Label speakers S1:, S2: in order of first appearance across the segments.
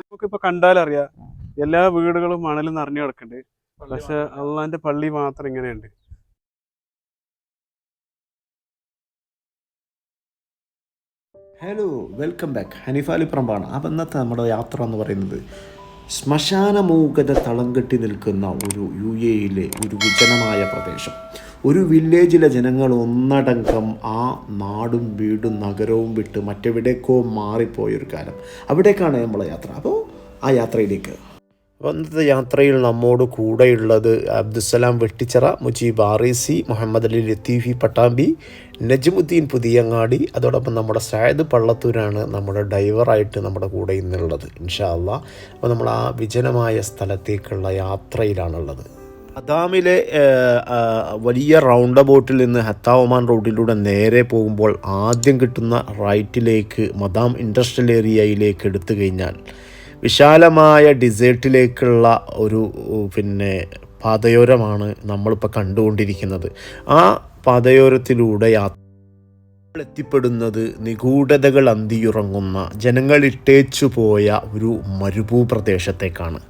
S1: നമുക്കിപ്പോ കണ്ടാലറിയാം. എല്ലാ വീടുകളും മണലും നിറഞ്ഞു കിടക്കണ്ട് പക്ഷെ അള്ളാന്റെ പള്ളി മാത്രം ഇങ്ങനെയുണ്ട്.
S2: ഹലോ വെൽക്കം ബാക്ക് ഹനിഫാലി പ്രമ്പാണ് അപ്പം ഇന്നത്തെ നമ്മുടെ യാത്ര എന്ന് പറയുന്നത് ശ്മശാനമൂകത തളം കെട്ടി നിൽക്കുന്ന ഒരു യു എയിലെ ഒരു വിജനമായ പ്രദേശം. ഒരു വില്ലേജിലെ ജനങ്ങൾ ഒന്നടങ്കം ആ നാടും വീടും നഗരവും വിട്ട് മറ്റെവിടേക്കോ മാറിപ്പോയൊരു കാലം. അവിടേക്കാണ് നമ്മൾ യാത്ര. അപ്പോൾ ആ യാത്രയിലേക്ക്. അപ്പോൾ ഇന്നത്തെ യാത്രയിൽ നമ്മോട് കൂടെയുള്ളത് അബ്ദുസലാം വെട്ടിച്ചിറ മുജീബ് ആറീസി മുഹമ്മദ് അലി ലത്തീഫി പട്ടാമ്പി നജ്മുദ്ദീൻ പുതിയങ്ങാടി അതോടൊപ്പം നമ്മുടെ സായദ് പള്ളത്തൂരാണ് നമ്മുടെ ഡ്രൈവറായിട്ട് നമ്മുടെ കൂടെ ഇന്നുള്ളത് ഇൻഷാ അപ്പോൾ നമ്മൾ ആ വിജനമായ സ്ഥലത്തേക്കുള്ള യാത്രയിലാണുള്ളത്. അദാമിലെ വലിയ റൗണ്ട് അബൌട്ടിൽ നിന്ന് ഹത്താവമാൻ റോഡിലൂടെ നേരെ പോകുമ്പോൾ ആദ്യം കിട്ടുന്ന റൈറ്റിലേക്ക് മദാം ഇൻഡസ്ട്രിയൽ ഏരിയയിലേക്ക് എടുത്തു കഴിഞ്ഞാൽ വിശാലമായ ഡിസേർട്ടിലേക്കുള്ള ഒരു പിന്നെ പാതയോരമാണ് നമ്മളിപ്പോൾ കണ്ടുകൊണ്ടിരിക്കുന്നത്. ആ പാതയോരത്തിലൂടെ യാത്ര എത്തിപ്പെടുന്നത് നിഗൂഢതകൾ അന്തിയുറങ്ങുന്ന ജനങ്ങൾ ഇട്ടേച്ചു പോയ ഒരു മരുഭൂപ്രദേശത്തേക്കാണ്.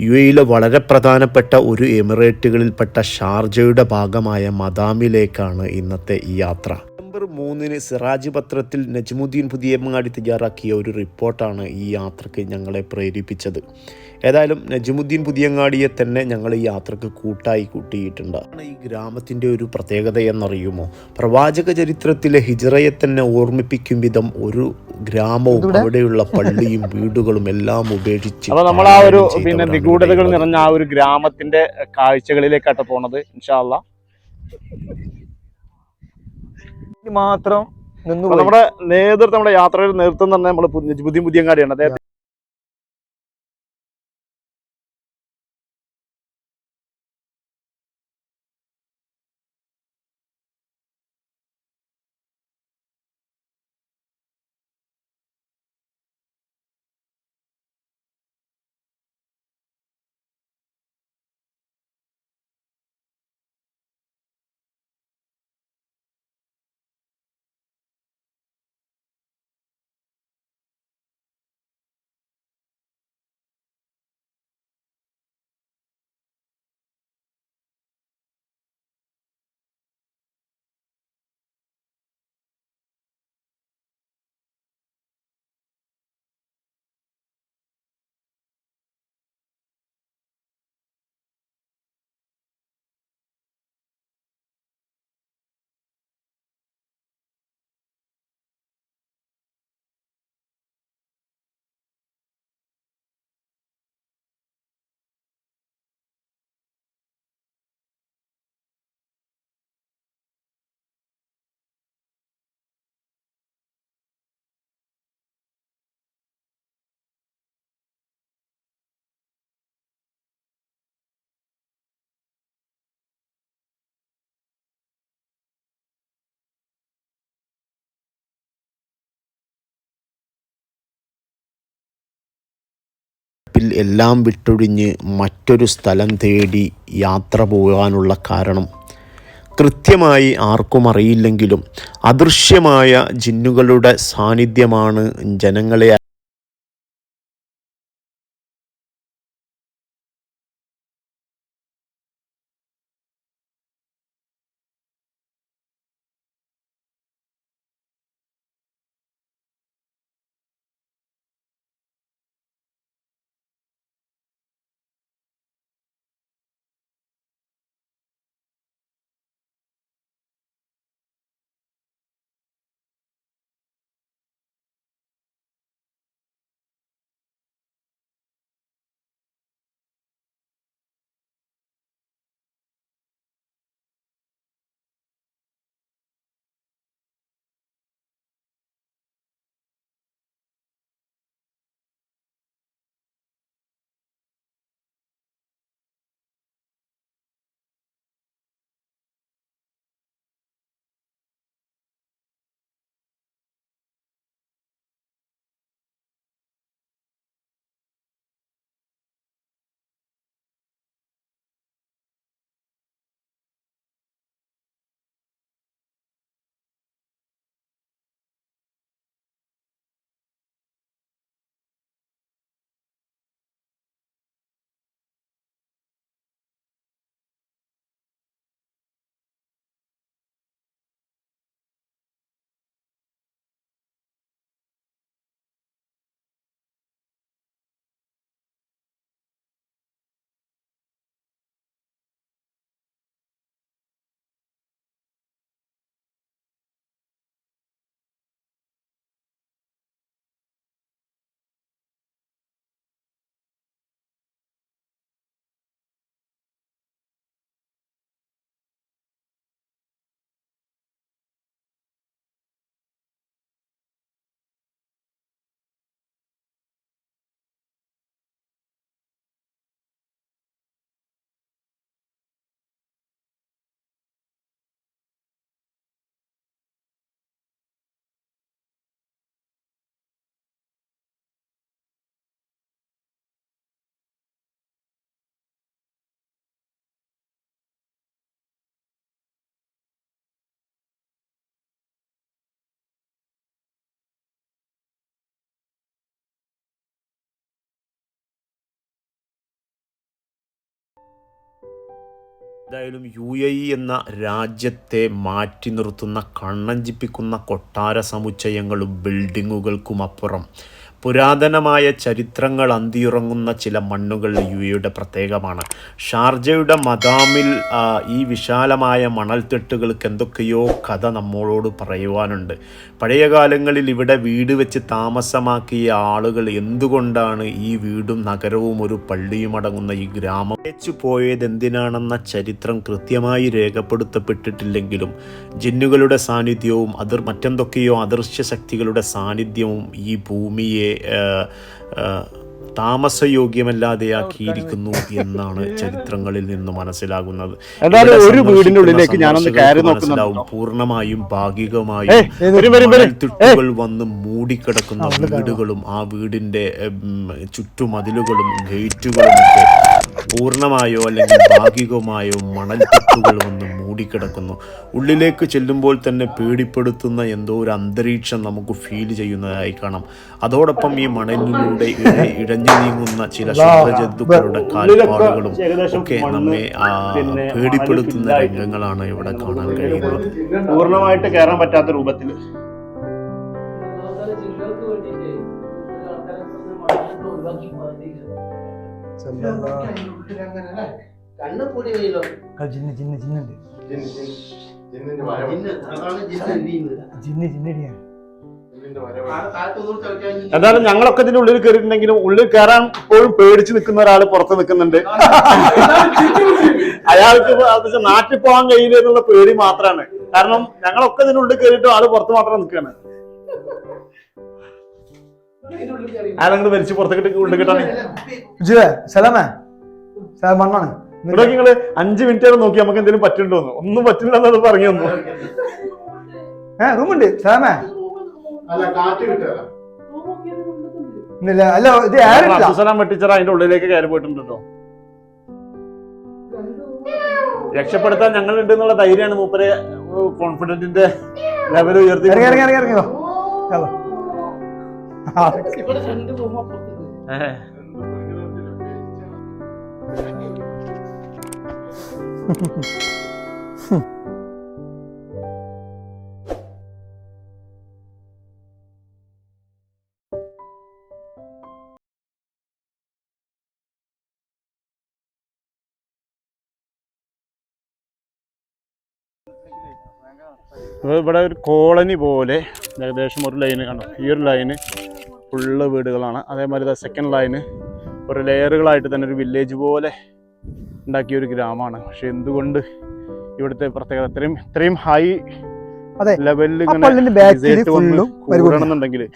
S2: യു എയിലെ വളരെ പ്രധാനപ്പെട്ട ഒരു എമിറേറ്റുകളിൽപ്പെട്ട ഷാർജയുടെ ഭാഗമായ മദാമിലേക്കാണ് ഇന്നത്തെ ഈ യാത്ര. നവംബർ മൂന്നിന് സിറാജ് പത്രത്തിൽ നജ്മുദ്ദീൻ പുതിയങ്ങാടി തയ്യാറാക്കിയ ഒരു റിപ്പോർട്ടാണ് ഈ യാത്രയ്ക്ക് ഞങ്ങളെ പ്രേരിപ്പിച്ചത്. ഏതായാലും നജ്മുദ്ദീൻ പുതിയങ്ങാടിയെ തന്നെ ഞങ്ങൾ ഈ യാത്രയ്ക്ക് കൂട്ടായി കൂട്ടിയിട്ടുണ്ട്. ഈ ഗ്രാമത്തിന്റെ ഒരു പ്രത്യേകത എന്നറിയുമോ? പ്രവാചക ചരിത്രത്തിലെ ഹിജറയെ തന്നെ ഓർമ്മിപ്പിക്കും വിധം ഒരു ഗ്രാമവും അവിടെയുള്ള പള്ളിയും വീടുകളും എല്ലാം ഉപേക്ഷിച്ച്
S3: അപ്പൊ നമ്മൾ ആ ഒരു പിന്നെ നിഗൂഢതകൾ നിറഞ്ഞ ആ ഒരു ഗ്രാമത്തിന്റെ കാഴ്ചകളിലേക്കാട്ട് പോണത് ഇൻഷാല്ല
S4: മാത്രം.
S3: നമ്മുടെ നേതൃത്വം നമ്മുടെ യാത്രയുടെ നേതൃത്വം തന്നെ നമ്മൾ പുതിയ പുതിയങ്ങാടിയാണ്. അദ്ദേഹം ിൽ
S2: എല്ലാം വിട്ടൊഴിഞ്ഞ് മറ്റൊരു സ്ഥലം തേടി യാത്ര പോകാനുള്ള കാരണം. കൃത്യമായി ആർക്കും അറിയില്ലെങ്കിലും അദൃശ്യമായ ജിന്നുകളുടെ സാന്നിധ്യമാണ് ജനങ്ങളെ എന്തായാലും യു എ ഇ എന്ന രാജ്യത്തെ മാറ്റി നിർത്തുന്ന കണ്ണഞ്ചിപ്പിക്കുന്ന കൊട്ടാര സമുച്ചയങ്ങളും ബിൽഡിങ്ങുകൾക്കും അപ്പുറം. പുരാതനമായ ചരിത്രങ്ങൾ അന്തിയുറങ്ങുന്ന ചില മണ്ണുകൾ യു എയുടെ പ്രത്യേകമാണ്. ഷാർജയുടെ മദാമിൽ ഈ വിശാലമായ മണൽത്തിട്ടുകൾക്ക് എന്തൊക്കെയോ കഥ നമ്മളോട് പറയുവാനുണ്ട്. പഴയ കാലങ്ങളിൽ ഇവിടെ വീട് വെച്ച് താമസമാക്കിയ ആളുകൾ എന്തുകൊണ്ടാണ് ഈ വീടും നഗരവും ഒരു പള്ളിയും അടങ്ങുന്ന ഈ ഗ്രാമം? വെച്ചു പോയത് എന്തിനാണെന്ന ചരിത്രം കൃത്യമായി രേഖപ്പെടുത്തപ്പെട്ടിട്ടില്ലെങ്കിലും ജിന്നുകളുടെ സാന്നിധ്യവും അതിർ മറ്റെന്തൊക്കെയോ അദൃശ്യ ശക്തികളുടെ സാന്നിധ്യവും ഈ ഭൂമിയെ താമസയോഗ്യമല്ലാതെയാക്കിയിരിക്കുന്നു എന്നാണ് ചരിത്രങ്ങളിൽ നിന്ന് മനസ്സിലാകുന്നത്.
S3: ഒരു വീടിന്റെ ഉള്ളിലേക്ക് ഞാനൊന്ന് കയറി
S2: മനസ്സിലാവും പൂർണമായും ഭാഗികമായും
S3: വരും.
S2: വന്ന് മൂടിക്കിടക്കുന്ന വീടുകളും ആ വീടിന്റെ ചുറ്റുമതിലുകളും ഗേറ്റുകളും ഒക്കെ പൂർണമായോ അല്ലെങ്കിൽ ഭാഗികമായോ മണൽത്തിട്ടുകൾ വന്ന് മൂടിക്കിടക്കുന്നു. ഉള്ളിലേക്ക് ചെല്ലുമ്പോൾ തന്നെ പേടിപ്പെടുത്തുന്ന എന്തോ ഒരു അന്തരീക്ഷം നമുക്ക് ഫീൽ ചെയ്യുന്നതായി കാണാം. അതോടൊപ്പം ഈ മണലിലൂടെ ഇഴഞ്ഞു നീങ്ങുന്ന ചില ശുഭജന്തുക്കളുടെ കാൽപ്പാടുകളും ഒക്കെ നമ്മെ പേടിപ്പെടുത്തുന്ന രംഗങ്ങളാണ് ഇവിടെ കാണാൻ കഴിയുന്നത്.
S3: പൂർണമായിട്ട് കയറാൻ പറ്റാത്ത രൂപത്തിൽ
S5: കണ്ണ് കൂടി വെയിലോ
S4: ജിന്ന് ജിന്ന് ജിന്നുണ്ട്.
S3: എന്തായാലും ഞങ്ങളൊക്കെ ഇതിന്റെ ഉള്ളിൽ കയറിയിട്ടുണ്ടെങ്കിലും ഉള്ളിൽ കയറാൻ ഇപ്പോഴും പേടിച്ച് നിൽക്കുന്ന ഒരാൾ പുറത്ത് നിൽക്കുന്നുണ്ട്. അയാൾക്ക് നാട്ടിൽ പോകാൻ കഴിയില്ല എന്നുള്ള പേടി മാത്രമാണ് കാരണം ഞങ്ങളൊക്കെ ഇതിന്റെ ഉള്ളിൽ കയറിയിട്ട് ആൾ പുറത്ത് മാത്രം നിൽക്കുകയാണ്. അയാളങ്ങോട്ട് വലിച്ച് പുറത്തേക്ക് ഉള്ളിൽ കിട്ടാണ്
S4: ജിവേ സലാമേ സലാം മണ്ണാണ്
S3: ഇവിടെ നിങ്ങൾ അഞ്ച് മിനിറ്റ് ആണ് നോക്കി നമുക്ക് എന്തെങ്കിലും പറ്റുന്നുണ്ടോന്ന് ഒന്നും പറ്റില്ല എന്നത് പറഞ്ഞു തന്നു
S4: ഏ റൂമുണ്ട് സലാമേ
S3: അല്ല കാറ്റ് കിട്ടുക
S4: ഇന്നില്ല അല്ല ഇത്
S3: ആരും ടീച്ചർ അതിന്റെ ഉള്ളിലേക്ക് കയറി പോയിട്ടുണ്ടോ രക്ഷപ്പെടുത്താൻ ഞങ്ങൾ ഉണ്ട് എന്നുള്ള ധൈര്യമാണ് മൂപ്പരെ കോൺഫിഡന്റിന്റെ ലെവൽ ഉയർത്തി
S4: ഇറങ്ങി ഇറങ്ങി ഇറങ്ങി ഇറങ്ങിയോ
S5: ഇവിടെ
S3: ഒരു കോളനി പോലെ ഏകദേശം ഒരു ലൈന് കണ്ടോ? ഈ ഒരു ലൈന് ഫുള്ള് വീടുകളാണ്. അതേമാതിരി സെക്കൻഡ് ലൈന് ഒരു ലെയറുകളായിട്ട് തന്നെ ഒരു വില്ലേജ് പോലെ ഉണ്ടാക്കിയ ഒരു ഗ്രാമമാണ്. പക്ഷെ എന്തുകൊണ്ട് ഇവിടുത്തെ പ്രത്യേകത ഇത്രയും ഇത്രയും ഹൈ. ലെവലിൽ
S4: ഇങ്ങനെ
S3: കൂടണമെന്നുണ്ടെങ്കിൽ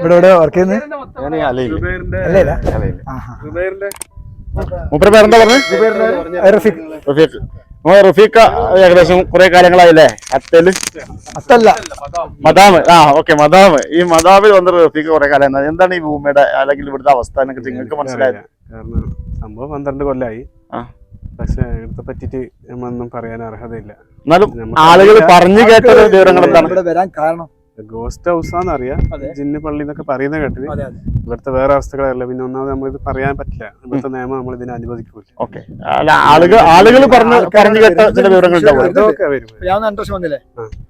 S4: ഇവിടെ ഇവിടെ വർക്ക് ചെയ്യുന്നത് അല്ലേ
S3: മൂപ്പര പേരെന്താ പറഞ്ഞു?
S4: റഫീഖ്.
S3: റഫീഖ്. റഫീഖ ഏകദേശം കുറെ കാലങ്ങളായില്ലേ? അത്തൽ?
S4: അത്തല്ല.
S3: മദാമ്. ആ ഓക്കെ മദാമ്. ഈ മദാമിൽ വന്ന റഫീഖ് കുറെ കാലം എന്നാ. എന്താണ് ഈ ഭൂമിയുടെ അല്ലെങ്കിൽ ഇവിടുത്തെ അവസ്ഥ എന്നൊക്കെ നിങ്ങൾക്ക് മനസ്സിലായത്?
S1: കാരണം സംഭവം പന്ത്രണ്ട് കൊല്ലായി. പക്ഷെ ഇവിടുത്തെ പറ്റിട്ട് നമ്മളൊന്നും പറയാൻ അർഹതയില്ല.
S3: എന്നാലും ആളുകൾ പറഞ്ഞു കേട്ട വിവരങ്ങൾ എന്താണ്?
S4: ഇവിടെ വരാൻ കാരണം
S1: ഗോസ്റ്റ് ഹൗസ്
S4: അറിയാം.
S1: ജിന്ന് പള്ളി എന്നൊക്കെ പറയുന്ന കേട്ടത്
S4: അതെ അതെ.
S1: ഇവിടുത്തെ വേറെ അവസ്ഥകളല്ല പിന്നെ ഒന്നാമത് ഇത് പറയാൻ പറ്റില്ല. ഇവിടുത്തെ നിയമം നമ്മൾ ഇതിനെ അനുവദിക്കൂല.
S3: ഓക്കെ. അല്ല ആളുകൾ ആളുകൾ പറഞ്ഞു പറഞ്ഞു കേട്ട ചില വിവരങ്ങൾ ഉണ്ടാവും.
S1: ഇതൊക്കെ വരും.
S4: ഞാൻ രണ്ടു വന്നില്ലേ?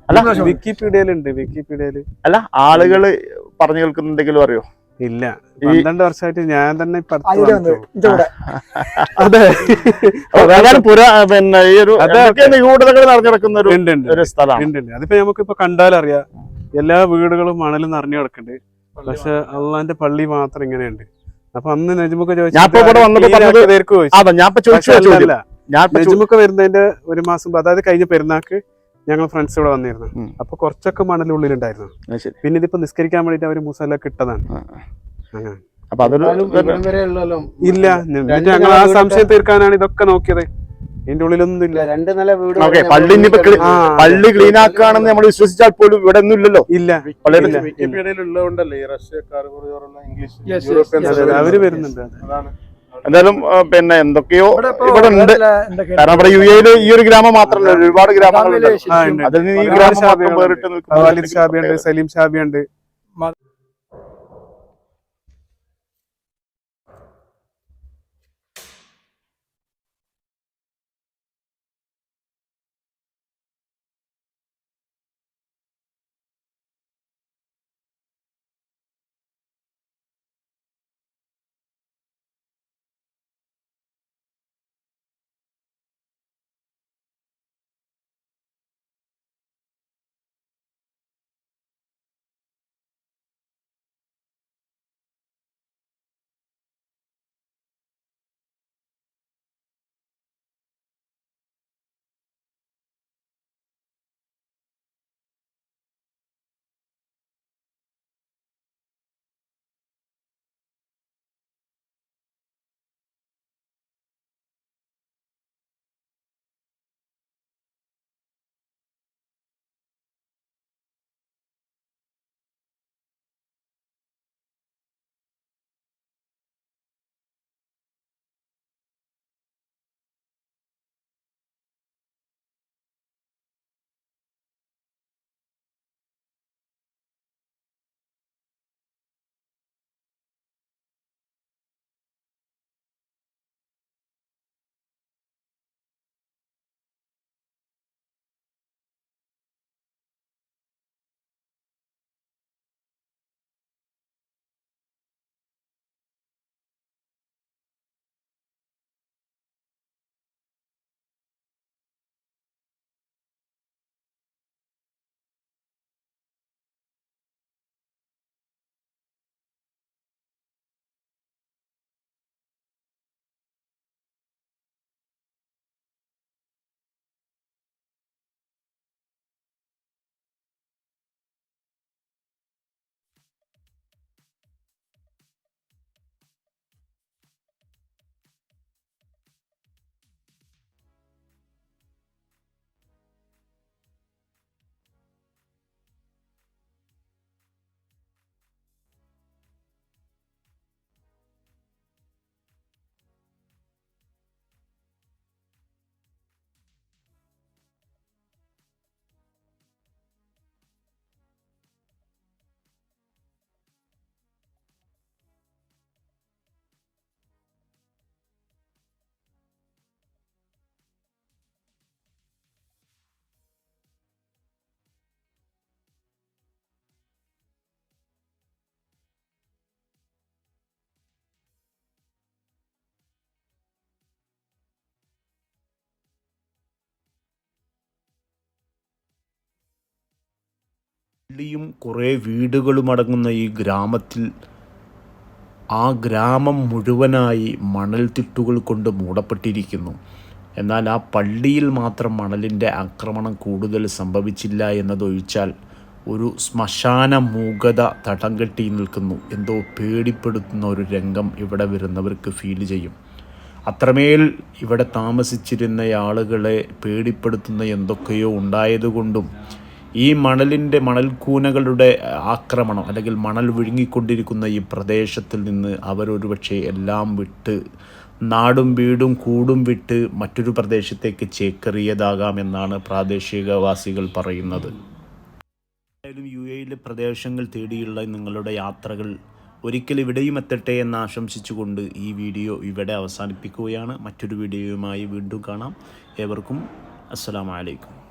S3: അല്ല
S1: വിക്കിപീഡിയയിലുണ്ട്. വിക്കിപീഡിയയിൽ.
S3: അല്ല ആളുകൾ പറഞ്ഞു കേൾക്കുന്നുണ്ടെങ്കിലും അറിയോ?
S1: ഇല്ല.
S3: ഈ-
S1: പന്ത്രണ്ട് വർഷമായിട്ട് ഞാൻ തന്നെ അതെ.
S3: ഏതായാലും പുര പിന്നെ ഈ ഒരു നിഗൂഢതകൾ നിറഞ്ഞിടക്കുന്ന ഒരു
S1: സ്ഥലം ഉണ്ട്.
S3: ഒരു സ്ഥലമാണ്.
S1: ഉണ്ട് ഉണ്ട്. അതിപ്പോ നമുക്കിപ്പോ കണ്ടാലറിയാം. എല്ലാ വീടുകളും മണലും നിറഞ്ഞു കിടക്കുന്നുണ്ട്. പക്ഷെ അള്ളാന്റെ പള്ളി മാത്രം ഇങ്ങനെയുണ്ട്. അപ്പൊ അന്ന് നജ്മുക്ക നജുമുക്ക് വരുന്നതിന്റെ ഒരു മാസം അതായത് കഴിഞ്ഞ പെരുന്നാക്ക് ഞങ്ങൾ ഫ്രണ്ട്സ് ഇവിടെ വന്നിരുന്നു. അപ്പൊ കുറച്ചൊക്കെ മണലുള്ളിലുണ്ടായിരുന്നു
S3: ഉണ്ടായിരുന്നു
S1: പിന്നെ ഇതിപ്പോ നിസ്കരിക്കാൻ വേണ്ടിട്ട് അവർ മുസല്ല കിട്ടതാണ്. അങ്ങനെ. ഇല്ല. ഞങ്ങൾ ആ സംശയം തീർക്കാനാണ് ഇതൊക്കെ നോക്കിയത്. ഇതിന്റെ ഉള്ളിലൊന്നും ഇല്ല.
S5: രണ്ട് നില വീട്
S3: ഓക്കെ പള്ളി ഇനിയിപ്പോ പള്ളി ക്ലീൻ ആക്കുകയാണെന്ന് നമ്മൾ വിശ്വസിച്ചാൽ പോലും ഇവിടെ ഒന്നും ഇല്ലല്ലോ.
S1: ഇല്ല
S6: ഈ റഷ്യക്കാർ ഇംഗ്ലീഷ്
S4: Yes, yes,
S6: യൂറോപ്യൻ
S1: അവർ വരുന്നുണ്ട്.
S6: അതാണ്.
S3: എന്തായാലും പിന്നെ എന്തൊക്കെയോ
S4: ഇവിടെ
S3: ഉണ്ട്. കാരണം ഇവിടെ യു എയിൽ ഈ ഒരു ഗ്രാമം മാത്രമല്ല ഒരുപാട് ഗ്രാമങ്ങളുണ്ട്. അതിൽ നിന്ന് ഈ ഗ്രാമം മാത്രം. വേറിട്ട് നിൽക്കുന്ന
S1: സലീം ഷാബിയുണ്ട്.
S2: പള്ളിയും കുറേ വീടുകളും അടങ്ങുന്ന ഈ ഗ്രാമത്തിൽ ആ ഗ്രാമം മുഴുവനായി മണൽത്തിട്ടുകൾ കൊണ്ട് മൂടപ്പെട്ടിരിക്കുന്നു. എന്നാൽ ആ പള്ളിയിൽ മാത്രം മണലിന്റെ ആക്രമണം കൂടുതൽ സംഭവിച്ചില്ല എന്നതൊഴിച്ചാൽ ഒരു ശ്മശാന മൂകത തടം കെട്ടി നിൽക്കുന്നു. എന്തോ പേടിപ്പെടുത്തുന്ന ഒരു രംഗം ഇവിടെ വരുന്നവർക്ക് ഫീൽ ചെയ്യും. അത്രമേൽ ഇവിടെ താമസിച്ചിരുന്ന ആളുകളെ പേടിപ്പെടുത്തുന്ന എന്തൊക്കെയോ ഉണ്ടായതുകൊണ്ടും ഈ മണലിന്റെ മണൽക്കൂനകളുടെ ആക്രമണം അല്ലെങ്കിൽ മണൽ വിഴുങ്ങിക്കൊണ്ടിരിക്കുന്ന ഈ പ്രദേശത്തിൽ നിന്ന് അവരൊരുപക്ഷെ എല്ലാം വിട്ട് നാടും വീടും കൂടും വിട്ട് മറ്റൊരു പ്രദേശത്തേക്ക് ചേക്കേറിയതാകാമെന്നാണ് പ്രാദേശികവാസികൾ പറയുന്നത്. എന്തായാലും യു എയിലെ പ്രദേശങ്ങൾ തേടിയുള്ള നിങ്ങളുടെ യാത്രകൾ ഒരിക്കലും ഇവിടെയും എത്തട്ടെ എന്ന് ആശംസിച്ചുകൊണ്ട് ഈ വീഡിയോ ഇവിടെ അവസാനിപ്പിക്കുകയാണ്. മറ്റൊരു വീഡിയോയുമായി വീണ്ടും കാണാം. ഏവർക്കും അസ്സലാമലൈക്കും